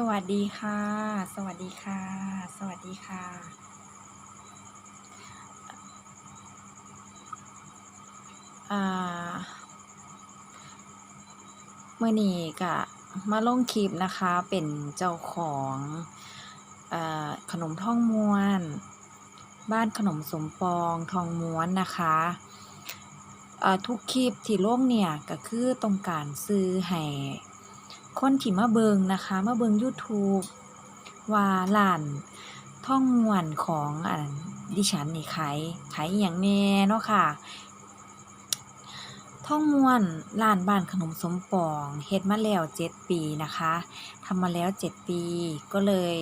สวัสดีค่ะ สวัสดีค่ะ สวัสดีค่ะ อ่า เมื่อนี้ก็มาลงคลิปนะคะ เป็นเจ้าของอขนมท่องม้วน บ้านขนมสมปองทองม้วนนะคะทุกคลิปที่ลงเนี่ยก็คือต้องการสื่อให้ คนที่มาเบิงนะคะมาเบิง YouTube ว่าร้านท่องมวนของอันดิฉันนี่ขายขายอิหยังแน่เนาะค่ะท่องมวนร้านบ้านขนมสมปองเฮ็ดมาแล้ว7ปีนะคะทำมาแล้ว7ปี ก็เลย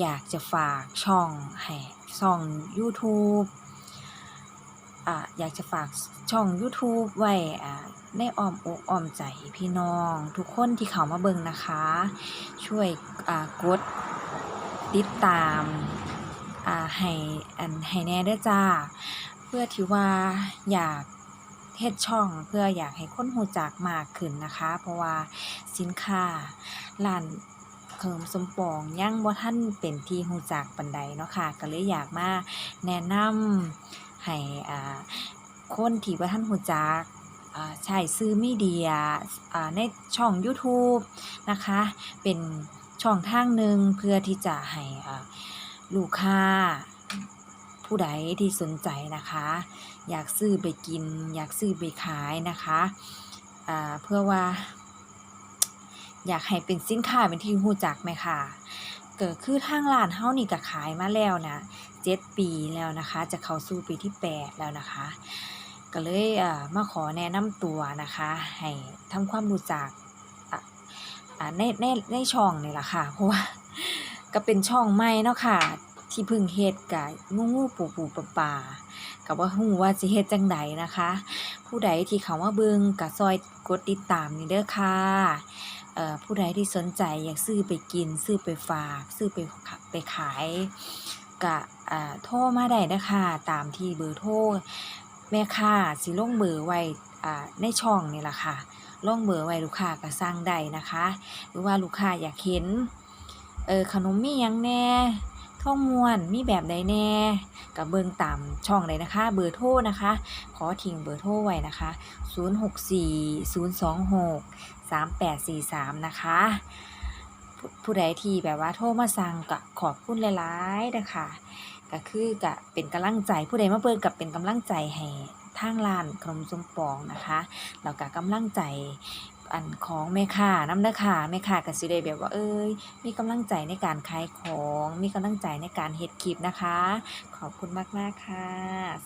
อยากจะฝากช่องให้ช่องยูทูบอ่าอยากจะฝากช่องยูทูบไว้อ่า ในอ้อมอกอ้อมใจพี่น้อง ทุกคนที่เข้ามาเบิ่งนะคะ ช่วยกดติดตามาให้อันให้แน่ด้อจ้า เพื่อที่ว่าอยากเฮ็ดช่องเพื่ออยากให้คนรู้จักมากขึ้นนะคะ เพราะว่าสินค้าร้านขนมสมปองยังบ่ทันเป็นที่รู้จักปานใดเนาะค่ะก็เลยอยากมาแนะนำให้อ่าคนที่บ่ทันรู้จัก ใช้สื่อมีเดียในช่องยูทูบนะคะ เป็นช่องทางหนึ่งเพื่อที่จะให้ลูกค้าผู้ใดที่สนใจนะคะ อยากซื้อไปกิน อยากซื้อไปขายนะคะเพื่อว่า อยากให้เป็นสินค้าเป็นที่รู้จักแม่ค่ะก็คือทางร้านเฮานี่ก็ขายมาแล้วนะ7ปีแล้วนะคะ จะเข้าสู่ปีที่8แล้วนะคะ ก็เลยอ่ามาขอแนะนำตัวนะคะ ให้ทำความรู้จักอะอ่าในในในช่องนี่แหละค่ะ เพราะว่าก็เป็นช่องใหม่เนาะค่ะ ที่พิ่งเฮ็ดก็งูๆปูๆปลาๆก็บ่รู้ว่าสิเฮ็ดจังใดนะคะ ผู้ใดที่เขามาเบิ่งก็ช่วยกดติดตามนี่เด้อค่ะเอ่อผู้ใดที่สนใจอยากซื้อไปกิน ซื้อไปฝาก ซื้อไปไปขายก็อ่าโทรมาได้เด้อค่ะตามที่เบอร์โทร แม่ค้าสิลงเบอร์ไว้อ่าในช่องนี่แหละค่ะลงเบอร์ไว้ลูกค้าก็สั่งได้นะคะ หรือว่าลูกค้าอยากเห็นเออขนมมียังแน่ท่องมวนมีแบบใดแน่ก็เบิ่งตามช่องเลยนะคะ เบอร์โทรนะคะ ขอทิ้งเบอร์โทรไว้นะคะ 0640263843 นะคะ ผู้ใดที่แบบว่าโทรมาสั่งก็ขอบคุณหลายๆเด้อค่ะก็คือก็เป็นกำลังใจผู้ใดมาเบิ่งก็เป็นกำลังใจให้ทางร้านขนมสมปองนะคะแล้วก็กำลังใจอันของแม่ค้าน้ำเด้อค่ะแม่ค้าก็สิได้แบบว่าเอ้ยมีกำลังใจในการขายของ มีกำลังใจในการเฮ็ดคลิปนะคะ ขอบคุณมากๆค่ะ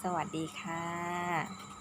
สวัสดีค่ะ